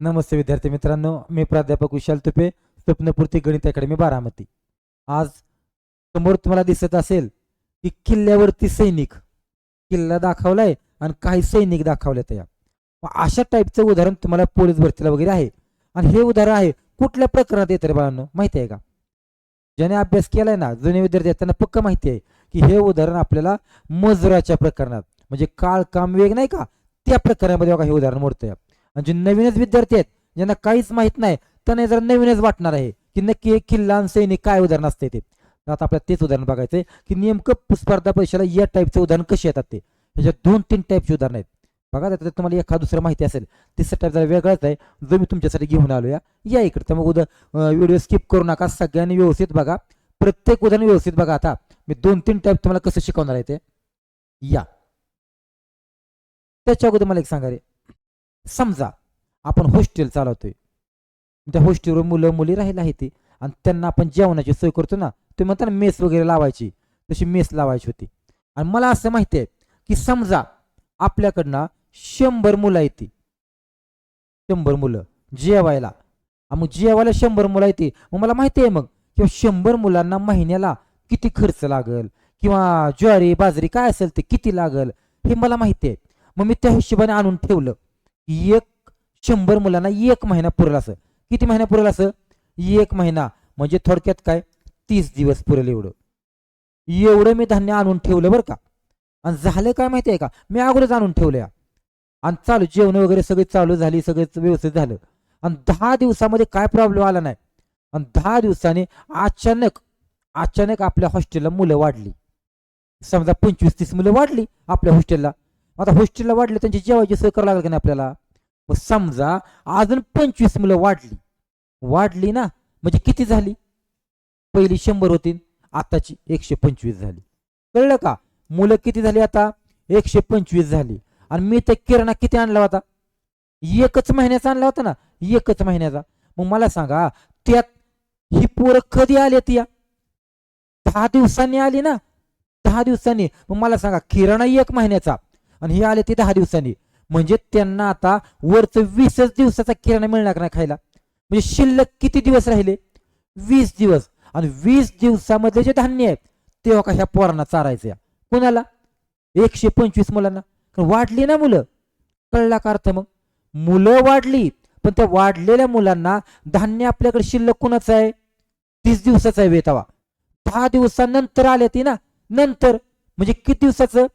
नमस्ते विद्यार्थी मित्रांनो मी प्राध्यापक विशाल तुपे स्वप्नपूर्ती गणित अकॅडमी बारामती. आज समोर तुम्हाला दिसत असेल की किल्ल्यावरती सैनिक किल्ला दाखवलाय आणि काही सैनिक दाखवले त्या अशा टाईपचं उदाहरण तुम्हाला पोलीस भरतीला वगैरे आहे. आणि हे उदाहरण आहे कुठल्या प्रकरणात येतं रे बाळांनो माहिती आहे का? ज्याने अभ्यास केलाय ना जुने विद्यार्थी आहेत त्यांना पक्क माहिती आहे की हे उदाहरण आपल्याला मजुराच्या प्रकरणात म्हणजे काळ काम वेग नाही का? त्या प्रकरणामध्ये बघा हे उदाहरण मोडतंय. आणि जे नवीनच विद्यार्थी आहेत ज्यांना काहीच माहीत नाही त्यांना जरा नवीनच वाटणार आहे की नक्की एक किल्ला सैनिक काय उदाहरण असते ते. आता आपल्याला तेच उदाहरण बघायचंय की नेमकं स्पर्धा परीक्षेला या टाईपचे उदाहरण कसे येतात ते. ह्याच्यात दोन तीन टाईपचे उदाहरण आहेत. बघा त्यात तुम्हाला एखाद दुसरं माहिती असेल तिसरा टाईप जरा वेगळाच आहे जो मी तुमच्यासाठी घेऊन आलो या या इकडे. तर मग उदा व्हिडिओ स्किप करू नका सगळ्यांनी व्यवस्थित बघा. प्रत्येक उदाहरण व्यवस्थित बघा आता. मी दोन तीन टाईप तुम्हाला कसं शिकवणार आहे ते. या. त्याच्या अगोदर मला एक सांगा रे. समजा आपण हॉस्टेल चालवतोय. त्या हॉस्टेलवर मुलं मुली राहिला आहे ते. आणि त्यांना आपण जेवणाची सोय करतो ना तुम्ही म्हणता ना मेस वगैरे लावायची. तशी मेस लावायची होती. आणि मला असं माहिती आहे की समजा आपल्याकडनं शंभर मुलं आहेत ती. शंभर मुलं जेवायला. मग जेवायला शंभर मुलं येते मग मला माहिती आहे मग किंवा शंभर मुलांना महिन्याला किती खर्च लागल? किंवा ज्वारी बाजरी काय असेल ते किती लागल? हे मला माहिती आहे. मग मी त्या हिशोबाने आणून ठेवलं. एक शंभर मुलांना एक महिना पुरेल असं. किती महिना पुरेल असं? एक महिना. म्हणजे थोडक्यात काय? तीस दिवस पुरेल एवढं. एवढं मी धान्य आणून ठेवलं बरं का. आणि झालं काय माहिती आहे का? मी अगोदरच आणून ठेवलं या आणि चालू जेवण वगैरे सगळी चालू झाली सगळं व्यवस्थित झालं. आणि दहा दिवसामध्ये काय प्रॉब्लेम आला नाही? आणि दहा दिवसाने अचानक अचानक आपल्या हॉस्टेलला मुलं वाढली. समजा पंचवीस तीस मुलं वाढली आपल्या हॉस्टेलला आता हॉस्टेलला वाढले त्यांची जेवायची सोय करावं लागेल का नाही आपल्याला? मग समजा अजून पंचवीस मुलं वाढली. वाढली ना म्हणजे किती झाली? पहिली शंभर होती आताची एकशे पंचवीस झाली. कळलं का? मुलं किती झाली आता? एकशे पंचवीस झाली. आणि मी त्या किराणा किती आणला होता? एकच महिन्याचा आणला होता ना? एकच महिन्याचा. मग मला सांगा त्यात ही पोरं कधी आली ती या? दहा दिवसांनी आली ना? दहा दिवसांनी. मग मला सांगा किराणा एक महिन्याचा. आणि हे आले ते दहा दिवसांनी. म्हणजे त्यांना आता वरचं वीसच दिवसाचा किराणा मिळणार नाही खायला. म्हणजे शिल्लक किती दिवस राहिले? वीस दिवस. आणि वीस दिवसामधले जे धान्य आहे तेव्हा हो का ह्या पोरांना चारायचं या कोणाला? एकशे पंचवीस मुलांना. वाढली ना मुलं. कळला का अर्थ मग? मुलं वाढली पण त्या वाढलेल्या मुलांना धान्य आपल्याकडे शिल्लक कुणाचं आहे? तीस दिवसाचा आहे वेतावा दहा दिवसानंतर आले ती ना. नंतर. म्हणजे किती दिवसाचं?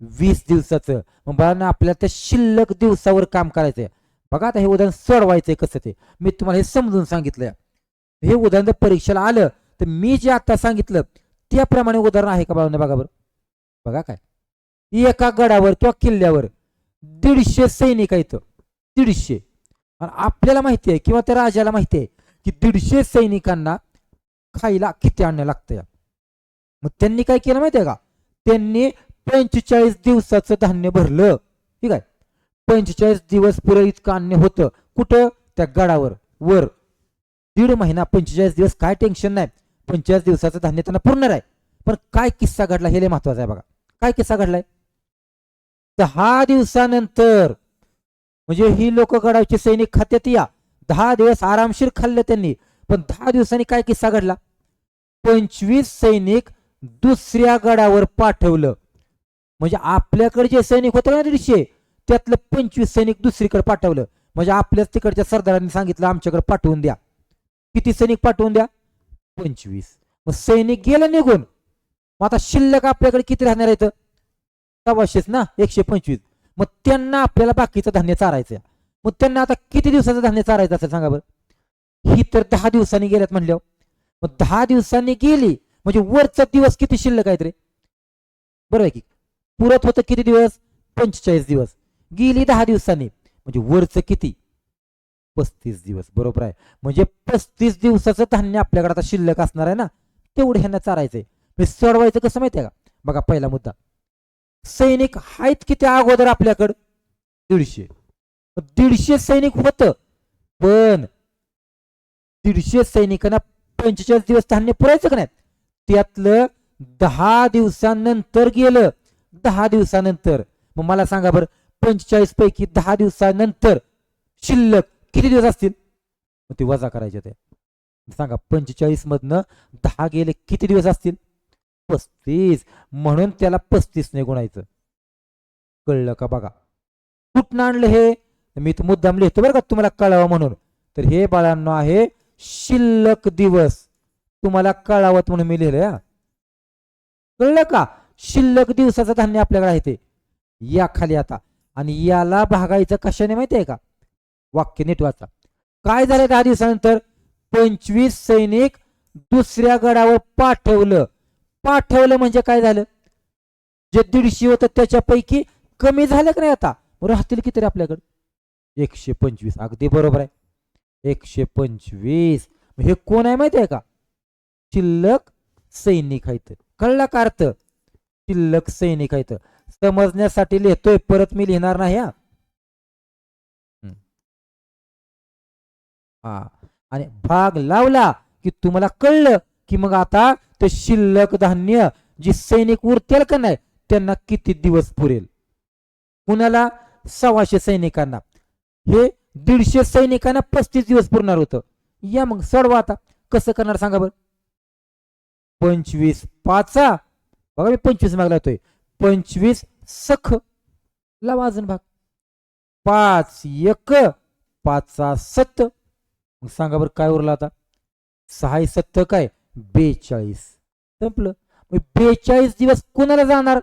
वीस दिवसाचं. मग बाळांना आपल्याला त्या शिल्लक दिवसावर काम करायचंय. बघा आता हे उदाहरण सोडवायचंय कसं ते. मी तुम्हाला हे समजून सांगितलंय हे उदाहरण जर परीक्षेला आलं तर मी जे आता सांगितलं त्याप्रमाणे उदाहरण आहे का बाळांना बघा बरं. बघा काय. एका गडावर किंवा किल्ल्यावर दीडशे सैनिक आहेत. दीडशे. आणि आपल्याला माहिती आहे किंवा त्या राजाला माहिती आहे की दीडशे सैनिकांना खायला किती आणणं लागतं मग त्यांनी काय केलं माहिती आहे का? त्यांनी पंचेचाळीस दिवसाचं धान्य भरलं. ठीक आहे? पंचेचाळीस दिवस पुरे इतकं अन्य होतं. कुठं? त्या गडावर. वर. दीड महिना पंचेचाळीस दिवस काय टेन्शन नाही. पंचेचाळीस दिवसाचं धान्य त्यांना पूर्ण आहे. पण काय किस्सा घडला हे लय महत्वाचं आहे बघा. काय किस्सा घडलाय? दहा दिवसानंतर म्हणजे ही लोक गडावचे सैनिक खात्यात या. दहा दिवस आरामशीर खाल्लं त्यांनी. पण दहा दिवसांनी काय किस्सा घडला? पंचवीस सैनिक दुसऱ्या गडावर पाठवलं. म्हणजे आपल्याकडे जे सैनिक होते ना दीडशे त्यातलं पंचवीस सैनिक दुसरीकडे पाठवलं. म्हणजे आपल्याच तिकडच्या सरदारांनी सांगितलं आमच्याकडे पाठवून द्या. किती सैनिक पाठवून द्या? पंचवीस. मग सैनिक गेलं निघून. मग आता शिल्लक आपल्याकडे किती राहणार आहेत सव्वाशेच ना? एकशे पंचवीस. मग त्यांना आपल्याला बाकीचं धान्य चारायचं मग त्यांना आता किती दिवसाचं धान्य चारायचं असेल सांगा बरं? ही तर दहा दिवसांनी गेल्यात म्हणल्यावर. मग दहा दिवसांनी गेली म्हणजे वरचा दिवस किती शिल्लक आहेत रे? बरं आहे की? पुरत होतं किती दिवस? पंचेचाळीस दिवस. गेली दहा दिवसांनी. म्हणजे वरचं किती? पस्तीस दिवस. बरोबर आहे. म्हणजे पस्तीस दिवसाचं धान्य आपल्याकडे आता शिल्लक असणार आहे ना? तेवढं ह्यांना चारायचंय. म्हणजे सोडवायचं कसं माहितीये का? बघा पहिला मुद्दा. सैनिक आहेत किती अगोदर आपल्याकडं? दीडशे. दीडशे सैनिक होत. पण दीडशे सैनिकांना पंचेचाळीस दिवस धान्य पुरायचं का नाही? त्यातलं दहा दिवसानंतर गेलं. दहा दिवसानंतर. मग मला सांगा बरं पंचेचाळीस पैकी दहा दिवसानंतर शिल्लक किती दिवस असतील? मग ते वजा करायचे ते. सांगा पंचेचाळीस मधनं दहा गेले किती दिवस असतील? पस्तीस. म्हणून त्याला पस्तीस ने गुणायचं. कळलं का बघा? कुठनं आणलं हे? मी तर मुद्दाम लिहितो बरं का तुम्हाला कळावं म्हणून. तर हे बाळांनो आहे शिल्लक दिवस. तुम्हाला कळावत म्हणून मी लिहिलं कळलं का? शिल्लक दिवसाचं धान्य आपल्याकडे आहे ते. या खाली आता. आणि याला भागायचं कशाने माहितीये का? वाक्य नीट वाचा. काय झालं दहा दिवसानंतर? पंचवीस सैनिक दुसऱ्या गडावर पाठवलं. पाठवलं म्हणजे काय झालं? जे दीडशे होतं त्याच्यापैकी कमी झालं का नाही आता? राहतील किती रे आपल्याकडे? एकशे पंचवीस. अगदी बरोबर आहे. एकशे पंचवीस. हे कोण आहे माहिती आहे का? शिल्लक सैनिक आहेत. कळला का अर्थ? शिल्लक सैनिक आहेत समजण्यासाठी लिहितोय परत मी लिहिणार नाही हा. हा. आणि भाग लावला की तुम्हाला कळलं की मग आता ते शिल्लक धान्य जी सैनिक उरतील का नाही त्यांना किती दिवस पुरेल? कुणाला? सव्वाशे सैनिकांना. हे दीडशे सैनिकांना पस्तीस दिवस पुरणार होतं. या मग सोडवा आता. कसं करणार सांगा बरं? पंचवीस पाचा बघा मी पंचवीस मागला होतोय पंचवीस सख लावा अजून भाग. पाच एक पाचा सत्त मग सांगा बरं काय उरलं आता? सहा सत्त काय? बेचाळीस. संपलं. मग बेचाळीस दिवस कोणाला जाणार?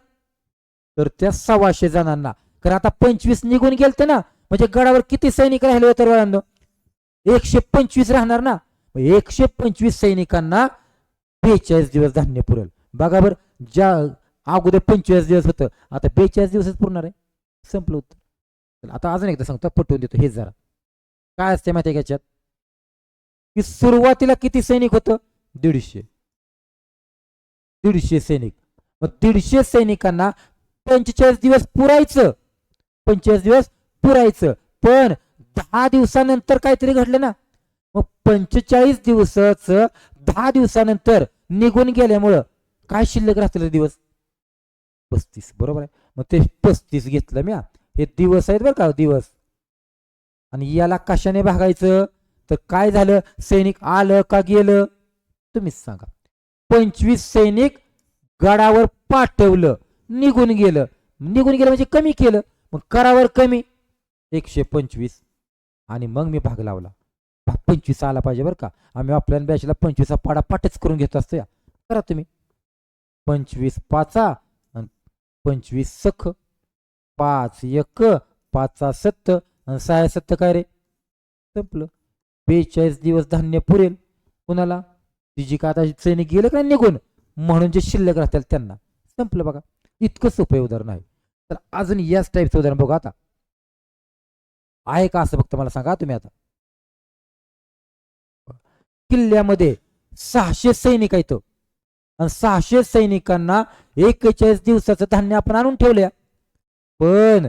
तर त्या सव्वाशे जणांना. कारण आता पंचवीस निघून गेलते ना म्हणजे गडावर किती सैनिक राहिले होते वळांनो एकशे पंचवीस राहणार ना. मग एकशे पंचवीस सैनिकांना बेचाळीस दिवस धान्य पुरेल. बघा बरं ज्या अगोदर पंचेचाळीस दिवस होतं आता बेचाळीस दिवसच पुरणार आहे. संपलं होतं आता अजून एकदा सांगतो पटवून देतो हे जरा. काय असते माहिती आहे का याच्यात? की सुरुवातीला किती सैनिक होतं? दीडशे. दीडशे सैनिक. मग दीडशे सैनिकांना पंचेचाळीस दिवस पुरायचं. पंचेचाळीस दिवस पुरायचं. पण दहा दिवसानंतर काहीतरी घडलं ना. मग पंचेचाळीस दिवसाचं दहा दिवसानंतर निघून गेल्यामुळं काय शिल्लक राहतील दिवस? पस्तीस बरोबर आहे. मग ते पस्तीस घेतलं मी हा. हे दिवस आहेत बरं का दिवस. आणि याला कशाने भागायचं? तर काय झालं? सैनिक आलं का गेलं? तुम्हीच सांगा. पंचवीस सैनिक गडावर पाठवलं निघून गेलं. निघून गेलं म्हणजे कमी केलं. मग करावर कमी. एकशे पंचवीस. आणि मग मी भाग लावला. भाग पंचवीस आला पाहिजे बरं का. आम्ही आपल्या बॅचला पंचवीसचा पाडा पाठच करून घेत असतो या. करा तुम्ही. पंचवीस पाचा आणि पंचवीस सख. पाच एक पाचा सत्त आणि सहा सत्त काय रे? संपलं. बेचाळीस दिवस धान्य पुरेल. कुणाला? तिची का आता सैनिक गेलं का निघून? म्हणून जे शिल्लक राहतील त्यांना. संपलं बघा. इतकं सोपं उदाहरण आहे. तर अजून याच टाईपचं उदाहरण बघा आता. आहे का असं फक्त मला सांगा तुम्ही आता. किल्ल्यामध्ये सहाशे सैनिक आहेत आणि सहाशे सैनिकांना एकेचाळीस दिवसाचं धान्य आपण आणून ठेवलं पण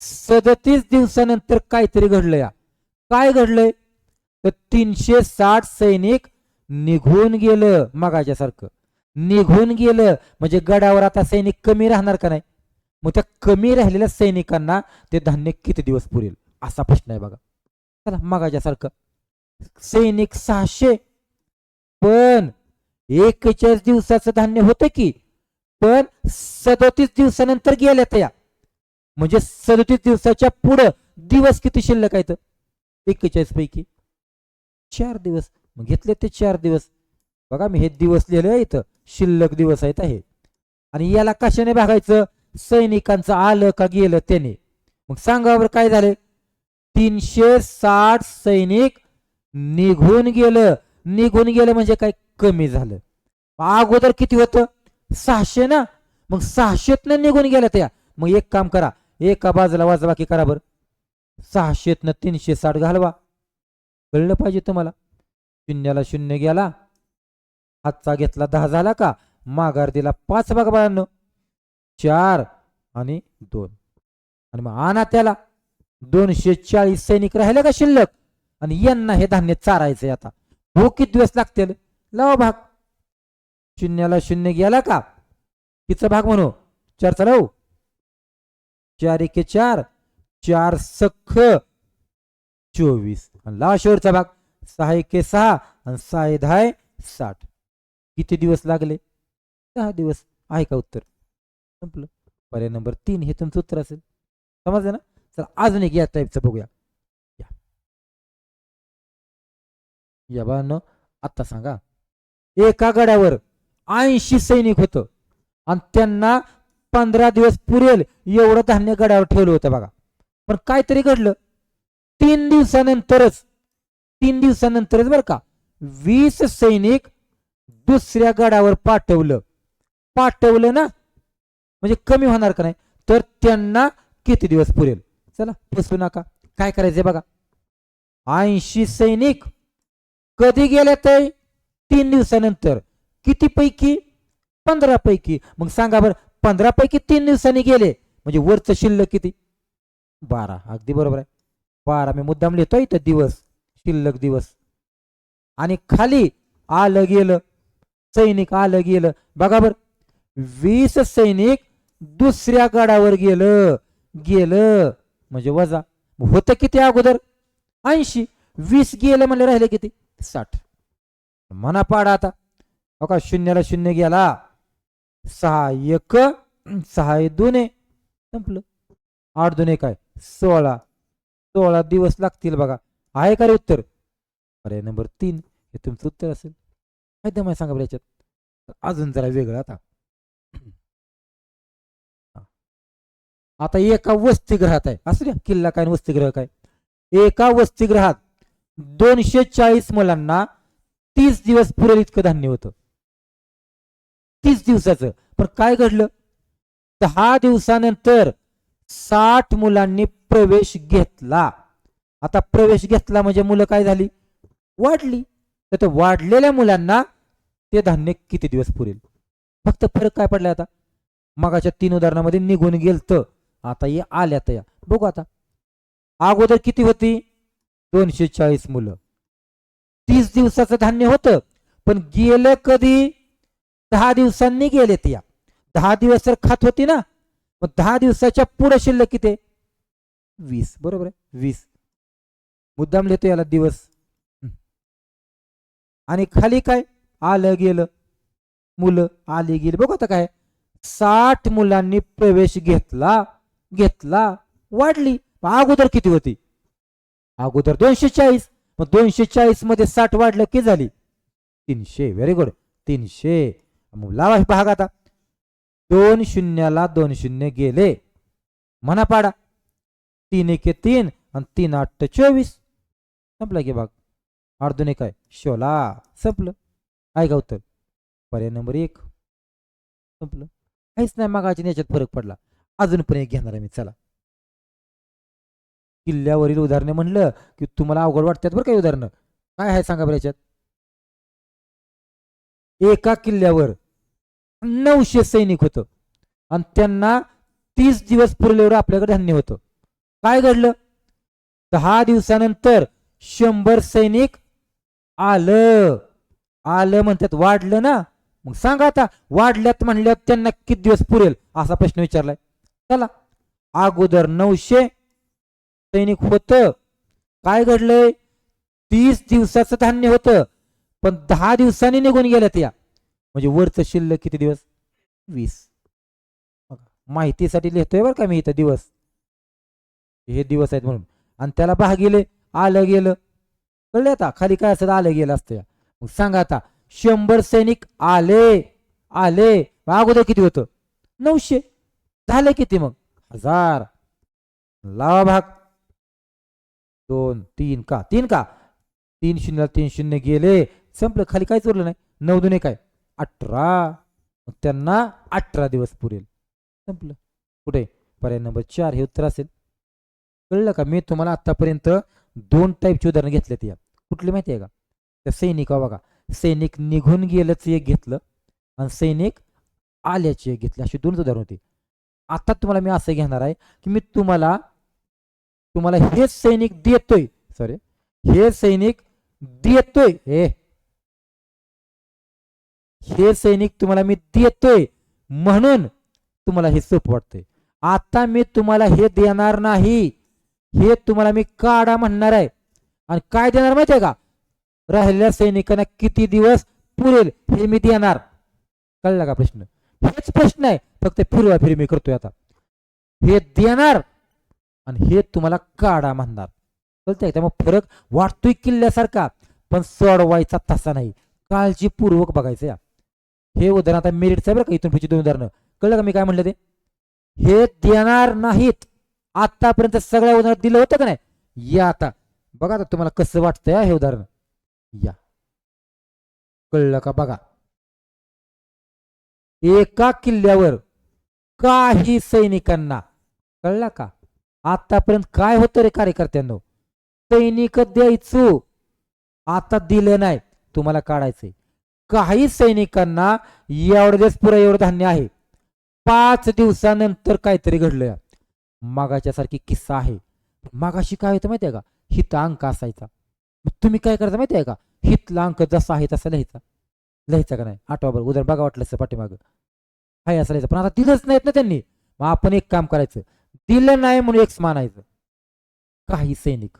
सदतीस दिवसानंतर काहीतरी घडलं या काय घडलंय? तर तीनशे साठ सैनिक निघून गेलं मगाच्या सारखं निघून गेलं. म्हणजे गडावर आता सैनिक कमी राहणार का नाही? मग त्या कमी राहिलेल्या सैनिकांना ते धान्य किती दिवस पुरेल? असा प्रश्न आहे बघा. चला मगाच्या सारखं सैनिक सहाशे. पण एकेचाळीस दिवसाचं धान्य होतं की पण सदोतीस दिवसानंतर गेल्या त्या. म्हणजे सदोतीस दिवसाच्या पुढं दिवस किती शिल्लक आहेत? एक्केचाळीस पैकी. चार दिवस. मग घेतले ते चार दिवस. बघा मी हे दिवस लिहिले इथं. शिल्लक दिवस आहेत आहे आणि याला कशाने भागायचं? सैनिकांचं आलं का गेलं त्याने. मग सांगा बरं काय झालं? तीनशे साठ सैनिक निघून गेलं. निघून गेलं म्हणजे काय कमी झालं. अगोदर किती होतं? सहाशे ना? मग सहाशेतनं निघून गेल्या त्या. मग एक काम करा. एका बाजूला वाजवा की करा बरं. सहाशेतनं तीनशे साठ घालवा. कळलं पाहिजे तुम्हाला? शून्याला शून्य गेला. हातचा घेतला दहा झाला का? माघार दिला पाच बघा बाळांनो. चार आणि दोन. आणि मग आणा त्याला. दोनशे चाळीस सैनिक राहिले का शिल्लक? आणि यांना हे धान्य चारायचंय आता. हो किती दिवस लागतील लावा भाग. शून्याला शून्य गेला का? किचा भाग म्हणू? चार चालव हो. चार एके चार. चार सख. चोवीस. ला शेवटचा भाग. सहा एके सहा. आणि सहा ए दहा साठ. किती दिवस लागले? दहा दिवस. आहे का उत्तर? संपलं. पर्याय नंबर तीन. हे तुमचं उत्तर असेल. समजलं ना? चला अजून एक या टाईपचं बघूया. यबानं आत्ता सांगा. एका गड्यावर ऐंशी सैनिक होतं. आणि त्यांना पंधरा दिवस पुरेल एवढं धान्य गड्यावर ठेवलं होतं बघा. पण काहीतरी घडलं. तीन दिवसानंतरच तीन दिवसानंतरच बरं का वीस सैनिक दुसऱ्या गडावर पाठवलं. पाठवलं ना? म्हणजे कमी होणार का नाही? तर त्यांना किती दिवस पुरेल? चला फसू नका. काय करायचंय बघा. ऐंशी सैनिक कधी गेले ते? तीन दिवसानंतर. किती पैकी पंधरा पैकी मग सांगा बरं पंधरा पैकी तीन दिवसांनी गेले. म्हणजे वरचं शिल्लक किती? बारा. अगदी बरोबर आहे. बारा. मी मुद्दाम लिहितोय इथं दिवस. शिल्लक दिवस. आणि खाली आलं गेलं. सैनिक आलं गेलं. बघा बर. वीस सैनिक दुसऱ्या गडावर गेलं. गेलं. म्हणजे वजा. होतं किती अगोदर? ऐंशी. वीस गेलं म्हणजे राहिले किती? साठ. मना पाडा आता. हो का शून्याला शून्य गेला. सहा एक सहा दोन संपलं. आठ दोन एक आहे. सोळा. सोळा दिवस लागतील बघा. आहे का रे उत्तर? अरे नंबर तीन. हे तुमचं उत्तर असेल. माहिती आहे सांगा बरं याच्यात. अजून जरा वेगळं आता. आता एका वसतिगृहात आहे. असू द्या किल्ला काय आणि काय. एका वसतिगृहात दोनशे चाळीस मुलांना तीस दिवस पुरेल इतकं धान्य होतं. तीस दिवसाचं. पण काय घडलं? दहा दिवसानंतर साठ मुलांनी प्रवेश घेतला. आता प्रवेश घेतला म्हणजे मुलं काय झाली? वाढली. तर त्या वाढलेल्या मुलांना ते धान्य किती दिवस पुरेल? फक्त फरक काय पडला आता? मगाच्या तीन उदाहरणामध्ये निघून गेलत. आता हे आल्यात या. बघू आता. अगोदर किती होती? दोनशे चाळीस मुलं. तीस दिवसाचं धान्य होतं पण गेलं कधी? दहा दिवसांनी गेले त्या दहा दिवस तर खात होती ना मग दहा दिवसाच्या पुढे शिल्लक किती? वीस. बरोबर आहे? वीस. मुद्दाम लिहितो याला दिवस. आणि खाली काय? आलं गेलं. मुलं आली गेली. बघू आता काय? साठ मुलांनी प्रवेश घेतला घेतला वाढली. अगोदर किती होती? अगोदर दोनशे चाळीस मग दोनशे चाळीसमध्ये साठ वाढलं की झाली? तीनशे व्हेरी गुड तीनशे. मग लावा हे भाग आता. दोन शून्याला दोन शून्य गेले. म्हणा पाडा. तीन एके तीन आणि तीन आठ चोवीस. संपला की भाग. आठ दोन एक आहे. शोला संपलं. आहे का उत्तर? पर्याय नंबर एक. संपलं. काहीच नाही. मागाची याच्यात फरक पडला. अजून पण एक घेणार आहे मी. चला. किल्ल्यावरील उदाहरणे म्हणलं की तुम्हाला अवघड वाटतात बरं काही उदाहरणं. काय आहे सांगा बरं याच्यात? एका किल्ल्यावर नऊशे सैनिक होतं. आणि त्यांना तीस दिवस पुरलेवर आपल्याकडे धान्य होतं. काय घडलं? दहा दिवसानंतर शंभर सैनिक आलं. आलं म्हणतात वाढलं ना? मग सांगा आता वाढल्यात म्हणल्यात त्यांना किती दिवस पुरेल? असा प्रश्न विचारलाय. चला. अगोदर नऊशे सैनिक होतं. काय घडलंय? तीस दिवसाचं धान्य होतं पण दहा दिवसांनी निघून गेल्या त्या. म्हणजे वरचं शिल्लक किती दिवस? वीस. माहितीसाठी लिहितोय बरं का मी इथं दिवस. हे दिवस आहेत म्हणून. आणि त्याला भागिले आलं गेलं. कळलं आता? खाली काय असं आलं गेलं असतं मग सांगा आता शंभर सैनिक आले आले. अगोदर किती होतं? नऊशे. झाले किती मग? हजार. लावा भाग. दोन तीन का? तीन का? तीन शून्य तीन शून्य गेले. संपलं. खाली काहीच उरलं नाही? नऊ दोन काय? अठरा. त्यांना अठरा दिवस पुरेल. संपलं. कुठे? पर्याय नंबर चार. हे उत्तर असेल. कळलं का? मी तुम्हाला आतापर्यंत दोन टाईपची उदाहरणं घेतलेत या. कुठली माहिती आहे का? त्या सैनिका बघा सैनिक निघून गेल्याचं एक घेतलं आणि सैनिक आल्याचे एक घेतले. अशी दोन उदाहरण होती. आता तुम्हाला मी असं घेणार आहे की मी तुम्हाला तुम्हाला हे सैनिक देतोय. सॉरी हे सैनिक देतोय. हे हे सैनिक तुम्हाला मी देतोय म्हणून तुम्हाला हे सोपं वाटतंय. आता मी तुम्हाला हे देणार नाही. हे तुम्हाला मी काढा म्हणणार आहे. आणि काय देणार माहितीये का? राहिलेल्या सैनिकांना किती दिवस पुरेल हे मी देणार? कळला का प्रश्न? हेच प्रश्न आहे. फक्त फिरवा फिर मी करतोय आता. हे देणार आणि हे तुम्हाला काढा म्हणणार. कळतंय त्यामुळे फरक वाटतोय किल्ल्यासारखा पण सोडवायचा तसा नाही. काळजीपूर्वक बघायचं या. हे उदाहरण आता मेरिटचं आहे बरं का इथून पुढची दोन उदाहरणं. कळलं का मी काय म्हणलं ते? हे देणार नाहीत. आतापर्यंत सगळ्या उदाहरण दिलं होतं का नाही? या आता. बघा आता तुम्हाला कसं वाटतंय हे उदाहरण. या. कळलं का? बघा. एका किल्ल्यावर काही सैनिकांना कळला का? आतापर्यंत काय होतं रे कार्यकर्त्यांनो? सैनिक द्यायचो. आता दिलं नाही. तुम्हाला काढायचंय. काही सैनिकांना एवढं दिवस पुरा एवढं धान्य आहे. पाच दिवसानंतर काहीतरी घडलं. मागाच्या सारखी किस्सा आहे. मागाशी काय होतं माहितीये का? हित अंक असायचा. मग तुम्ही काय करता माहितीये का? हितला अंक जसा आहे तसा लिहायचा. लिहायचा का नाही? आठवा बरं उदाहरण बघा वाटलं असं पाठीमागं. हाय असं लिहायचं. पण आता दिलंच नाहीत ना त्यांनी. मग आपण एक काम करायचं. दिलं नाही म्हणून एक मानायचं. काही सैनिक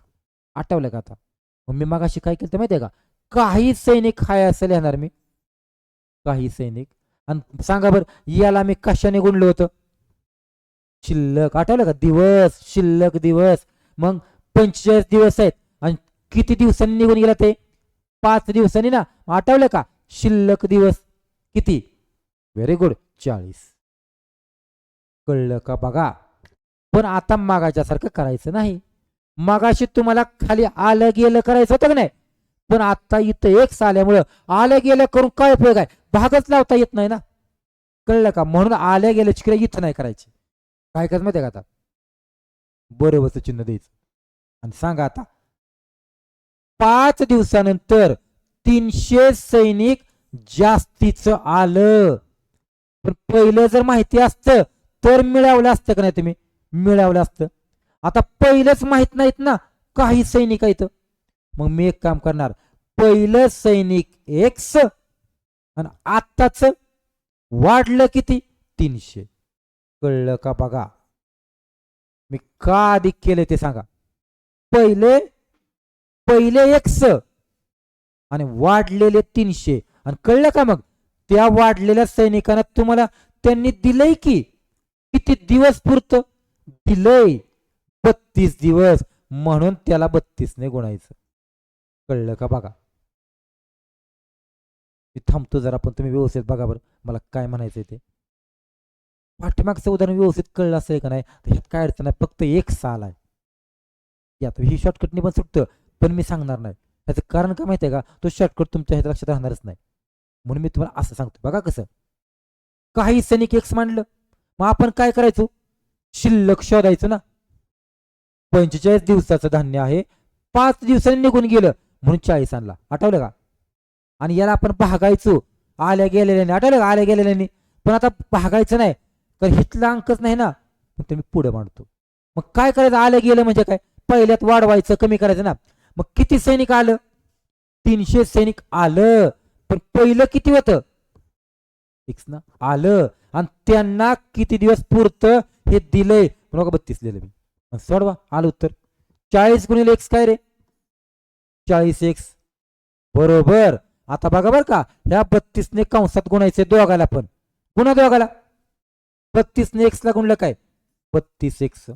आठवलं का आता? मग मी मागाशी काय केलं माहितीये का? काही सैनिक हाय असेल येणार मी. काही सैनिक. आणि सांगा बरं याला मी कशाने गुणलं होतं? शिल्लक आठवलं का? दिवस शिल्लक दिवस. मग पंचेचाळीस दिवस आहेत. आणि किती दिवसांनी निघून गेला ते? पाच दिवसांनी ना? आठवलं का? शिल्लक दिवस. किती? व्हेरी गुड चाळीस. कळलं का बघा? पण आता मागाच्यासारखं करायचं नाही. मागाशी तुम्हाला खाली आलं गेलं करायचं होतं का नाही? पण आता इथं एक आल्यामुळं आलं गेलं करून काय उपयोग आहे? भागच लावता येत नाही ना. कळलं का? म्हणून आल्या गेलं क्रिया इथं नाही करायची. काय करायचं माहिती आहे का आता? बरोबरचं चिन्ह द्यायचं. आणि सांगा आता. पाच दिवसानंतर तीनशे सैनिक जास्तीचं आलं. पण पहिलं जर माहिती असतं तर मिळवलं असतं का नाही तुम्ही? मिळवलं असतं. आता पहिलंच माहीत नाहीत ना काही सैनिक आहेत. मग मी एक काम करणार. पहिलं सैनिक एक्स आणि आत्ताच वाढलं किती? तीनशे. कळलं का बघा? मी का अधिक केले ते सांगा. पहिले पहिले एक्स आणि वाढलेले तीनशे. आणि कळलं का मग? त्या वाढलेल्या सैनिकांना तुम्हाला त्यांनी दिलंय की किती दिवस पुरतं? दिलंय. बत्तीस दिवस. म्हणून त्याला बत्तीसने गुणायचं. कळलं का बघा? मी थांबतो जरा पण तुम्ही व्यवस्थित बघा बरं. मला काय म्हणायचं ते? पाठीमागचं उदाहरण व्यवस्थित कळलं असं का नाही? तर ह्यात काय अडचण आहे फक्त एक साल आहे. यात ही शॉर्टकटने पण सुटतं पण मी सांगणार नाही. त्याचं कारण काय माहिती आहे का? तो शॉर्टकट तुमच्या ह्याच्या लक्षात राहणारच नाही. म्हणून मी तुम्हाला असं सांगतो बघा कसं. काही सैनिक एक्स मांडलं. मग आपण काय करायचो? शिल्लक शोधायचं ना. पंचेचाळीस दिवसाचं धान्य आहे. पाच दिवसांनी निघून गेलं म्हणून चाळीस आणला. आठवलं का? आणि याला आपण भागायचो आल्या गेलेल्याने. आठवलं का? आल्या गेलेल्याने. पण आता भागायचं नाही. कारण हितला अंकच नाही ना. मग तुम्ही पुढे मांडतो. मग काय करायचं? आलं गेलं म्हणजे काय? पहिल्यात वाढवायचं कमी करायचं ना. मग किती सैनिक आलं? तीनशे सैनिक आलं. पण पहिलं किती होतं? ना? आलं. आणि त्यांना किती दिवस पुरतं? हे दिलंय. बघा बत्तीस लिहिलं मी. सोडवा आलं उत्तर. चाळीस गुणिले एक्स काय रे? चाळीस एक्स बरोबर. आता बघा बरं का ह्या बत्तीसने कंसात गुणायचे दोघाला पण. गुणा दोघाला. बत्तीसने एक्सला गुणलं काय? बत्तीस एक्स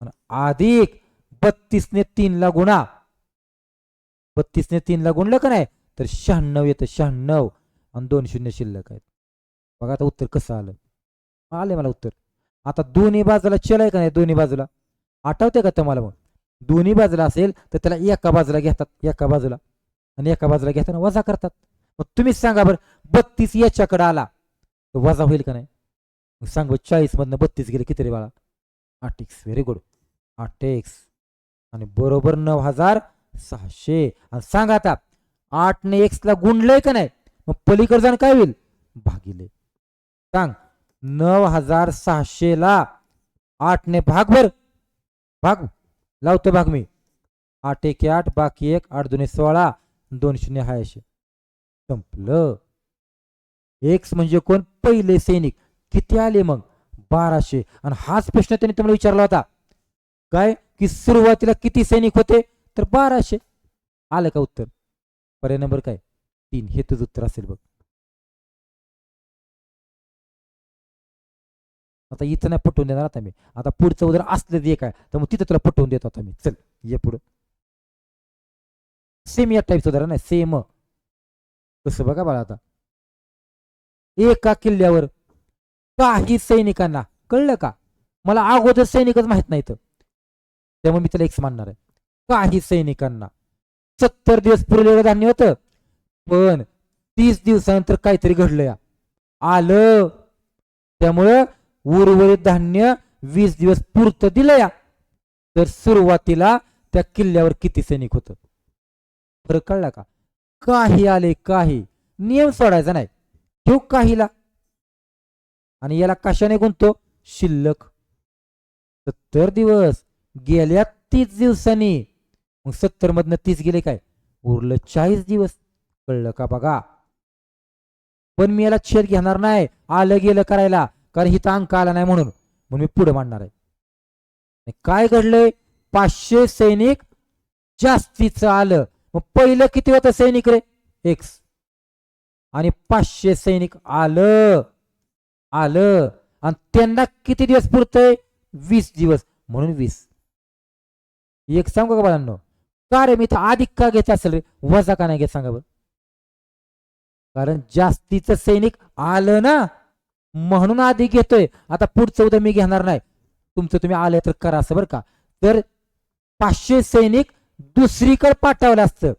आणि अधिक बत्तीसने तीनला गुणा. बत्तीसने तीनला गुणलं का नाही? तर शहाण्णव येतं शहाण्णव. आणि दोन शून्य शिल्लक आहेत. बघा आता उत्तर कसं आलं. आले मला उत्तर. आता दोन्ही बाजूला चल आहे का नाही दोन्ही बाजूला? आठवते का तुम्हाला मग? दोन्ही बाजूला असेल तर त्याला एका बाजूला घेतात एका बाजूला. आणि एका बाजूला घेताना वजा करतात. मग तुम्हीच सांगा बरं बत्तीस याच्याकडे आला तर वजा होईल का नाही? मग सांग बरं चाळीस मधनं बत्तीस गेले किती रे बाळा? आठ एक्स व्हेरी गुड. आठ एक्स आणि बरोबर नऊ हजार सहाशे. आणि सांगा आता आठने एक्सला गुंडलंय का नाही? मग पलीकडे जाणं काय होईल? भागिले. सांग. नऊ हजार सहाशे ला आठने भाग भर. भाग. लावतो भाग मी. आठ एक आठ बाकी एक आठ दोन्ही सोळा दोन शून्य हायशे संपलं. एक्स म्हणजे कोण? पहिले सैनिक. किती आले मग? बाराशे. आणि हाच प्रश्न त्यांनी तुम्हाला विचारला होता. काय? की सुरुवातीला किती सैनिक होते? तर बाराशे. आलं का उत्तर? पर्याय नंबर काय? तीन. हे तुझं उत्तर असेल बघ. आता इथं नाही पटवून देणार आता मी. आता पुढचं उदर असलं दे काय तर मग तिथं तुला पटवून देतो आता मी. चल ये पुढं. सेम या टाईपचं उदाहरण आहे सेम कसं बघा बाळा आता. एका किल्ल्यावर काही सैनिकांना कळलं का? मला अगोदर सैनिकच माहीत नाहीत. त्यामुळे मी त्याला एक मानणार आहे. काही सैनिकांना सत्तर दिवस पुरलेलं धान्य होतं पण तीस दिवसानंतर काहीतरी घडलं या. आलं. त्यामुळं उर्वरित धान्य वीस दिवस पुरतं दिलं या. तर सुरुवातीला त्या किल्ल्यावर किती सैनिक होतं? फरक कळला का? काही आले काही. नियम सोडायचा नाही. ठेव काहीला आणि याला कशाने गुंतो शिल्लक. सत्तर दिवस. गेल्या तीस दिवसांनी. मग सत्तर मधनं तीस गेले काय? उरलं चाळीस दिवस. कळलं का बघा? पण मी याला छेद घेणार नाही. आलं गेलं करायला. कारण हिथं अंक आला नाही म्हणून. म्हणून मी पुढे मांडणार आहे. काय घडलंय? पाचशे सैनिक जास्तीचं आलं. मग पहिलं किती होतं सैनिक रे? एक्स आणि पाचशे सैनिक आलं. आलं. आणि त्यांना किती दिवस पुरतंय? वीस दिवस. म्हणून वीस. एक सांगू का बाळांनो? का रे मी तर अधिक का घेत असेल रे? वजा का नाही घेत सांगा बरं? कारण जास्तीचं सैनिक आलं ना? म्हणून आधी घेतोय. आता पुढचं उद्या मी घेणार नाही. तुमचं तुम्ही आलं तर करा असं बरं का? तर पाचशे सैनिक दुसरीकडे पाठवलं असतं.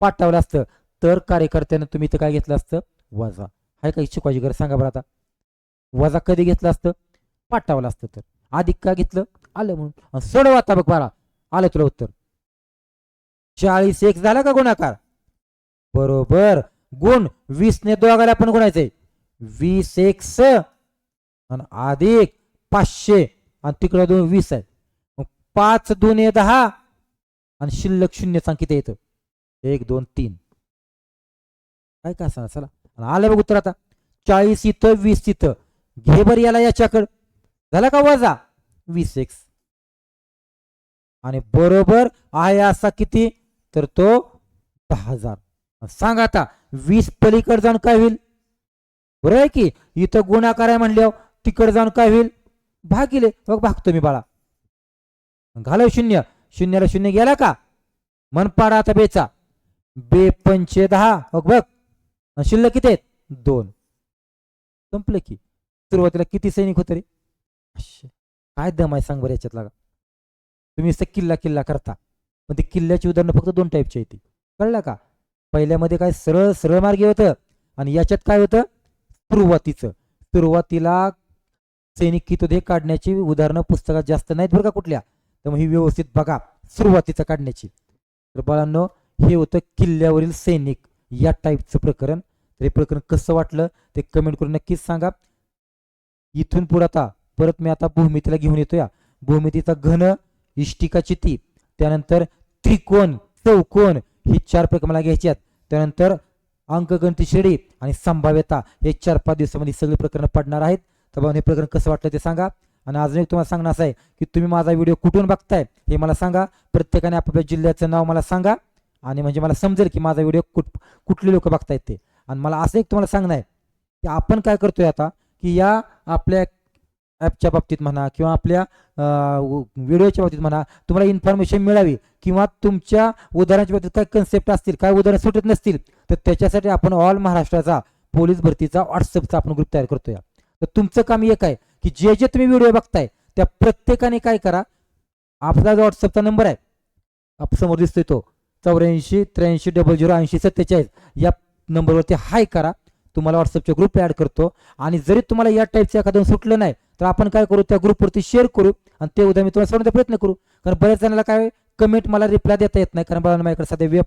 पाठवलं असतं. तर कार्यकर्त्यानं तुम्ही इथं काय घेतलं असतं? वजा. हाय काही शिकवायची गरज? सांगा बरं आता. वजा कधी घेतलं असतं? पाठवलं असतं तर. अधिक का घेतलं? आलं म्हणून. सोडव आता बघ बाळा. आलं तुला उत्तर. चाळीस एक झाला का गुणाकार? बरोबर. गुण वीस ने दोघाला पण गुणायचंय. वीस एक्स आणि अधिक पाचशे. आणि तिकडं दोन वीस आहे मग पाच दोन दहा. आणि शिल्लक शून्य सांग किती येतं. एक दोन तीन. काय का असणार चला. आणि आलं बघ उत्तर आता. चाळीस इथं वीस तिथं घे बर याला याच्याकडं. झाला का वजा? वीस एक्स आणि बरोबर आहे असा किती? तर तो दहा हजार. सांग आता वीस पलीकडे जाऊन काय होईल? बरं आहे की? इथं गुणाकार आहे म्हणल्यावर तिकडे जाऊन काय होईल? भागिले. बघ भागतो मी बाळा. घालव शून्य. शून्याला शून्य गेला का? मन पाडा आता बेचा. बे पंचे दहा. बघ बघ. शिल्लक किती आहेत? दोन. संपलं की. सुरुवातीला किती सैनिक होते रे? काय दम आहे सांग बरं याच्यात लागा तुम्ही नुसतं किल्ला किल्ला करता. पण ते किल्ल्याची उदाहरणं फक्त दोन टाईपची येते ती. कळलं का? पहिल्यामध्ये काय सरळ सरळ मार्गी होतं. आणि याच्यात काय होतं? सुरुवातीचं. सुरुवातीला सैनिक किती हे काढण्याची उदाहरणं पुस्तकात जास्त नाहीत बरं का कुठल्या? तर मग ही व्यवस्थित बघा सुरुवातीचं काढण्याची. तर बाळांनो हे होतं किल्ल्यावरील सैनिक. या टाईपचं प्रकरण. तर हे प्रकरण कसं वाटलं ते कमेंट करून नक्कीच सांगा. इथून पुढे आता परत मी आता भूमितीला घेऊन येतो या. भूमितीचा घन इष्टिकाची ती. त्यानंतर त्रिकोण चौकोन ही चार प्रकार मला घ्यायची आहेत. त्यानंतर अंकगणती श्रेणी आणि संभाव्यता हे चार पाच दिवसामध्ये सगळी प्रकरणं पडणार आहेत. तर बघा हे प्रकरण कसं वाटलं ते सांगा. आणि अजून एक तुम्हाला सांगणं असं आहे की तुम्ही माझा व्हिडिओ कुठून बघताय हे मला सांगा. प्रत्येकाने आपापल्या जिल्ह्याचं नाव मला सांगा. आणि म्हणजे मला समजेल की माझा व्हिडिओ कुठ कुठले लोक बघतायत ते. आणि मला असं एक तुम्हाला सांगणं आहे की आपण काय करतोय आता की या आपल्या ॲपच्या बाबतीत म्हणा किंवा आपल्या व्हिडिओच्या बाबतीत म्हणा तुम्हाला इन्फॉर्मेशन मिळावी किंवा तुमच्या उदाहरणाच्या बाबतीत काय कन्सेप्ट असतील काय उदाहरण सुटत नसतील तर त्याच्यासाठी आपण ऑल महाराष्ट्राचा पोलीस भरतीचा व्हॉट्सअपचा आपण ग्रुप तयार करतोय. तर तुमचं काम एक आहे की जे जे तुम्ही व्हिडिओ बघताय त्या प्रत्येकाने काय करा आपला जो व्हॉट्सअपचा नंबर आहे आप समोर दिसतोय तो चौऱ्याऐंशी त्र्याऐंशी डबल झिरो ऐंशी सत्तेचाळीस या नंबरवरती हाय करा. तुम्हाला व्हॉट्सअपचे ग्रुप ॲड करतो. आणि जरी तुम्हाला या टाईपचं एखादं सुटलं नाही तर आपण काय करू? त्या ग्रुपवरती शेअर करू आणि ते उद्या मी तुम्हाला सोडण्याचा प्रयत्न करू. कारण बऱ्याच जणांना काय कमेंट मला रिप्लाय देता येत नाही. कारण मला माझ्याकडे सध्या वेळ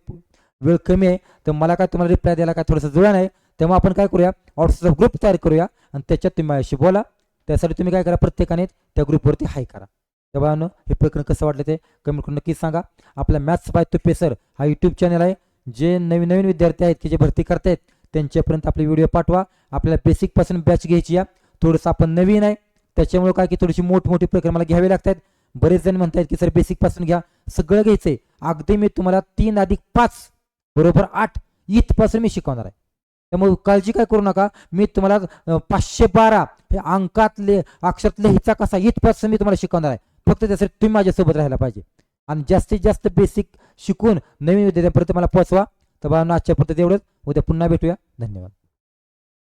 वेळ कमी आहे. तर मला काय तुम्हाला रिप्लाय द्यायला काय थोडंसं जुळा नाही. तेव्हा आपण काय करूया? व्हॉट्सअप ग्रुप तयार करूया आणि त्याच्यात तुम्ही माझ्याशी बोला. त्यासाठी तुम्ही काय करा? प्रत्येकाने त्या ग्रुपवरती हाय करा. तेव्हा हे प्रकरण कसं वाटलं ते कमेंट करून नक्कीच सांगा. आपला मॅथ्स बाय तुपे सर हा यूट्यूब चॅनल आहे. जे नवीन नवीन विद्यार्थी आहेत की जे भरती करतायत त्यांच्यापर्यंत आपले व्हिडिओ पाठवा. आपल्याला बेसिकपासून बॅच घ्यायची या थोडंसं आपण नवीन आहे. त्याच्यामुळे काय की थोडीशी मोठमोठी प्रकरण मला घ्यावी लागतात. बरेच जण म्हणतात की सर बेसिकपासून घ्या. सगळं घ्यायचंय. अगदी मी तुम्हाला तीन अधिक पाच बरोबर आठ इथपासून मी शिकवणार आहे. त्यामुळे काळजी काय करू नका. मी तुम्हाला पाचशे बारा हे अंकातले अक्षरातले हिचा कसा इथपासून मी तुम्हाला शिकवणार आहे. फक्त त्यासाठी तुम्ही माझ्यासोबत राहायला पाहिजे. आणि जास्तीत जास्त बेसिक शिकून नवीन विद्यार्थ्यांपर्यंत मला पोहोचवा. तर बाळांनो आजच्या पद्धती एवढंच. उद्या पुन्हा भेटूया. धन्यवाद.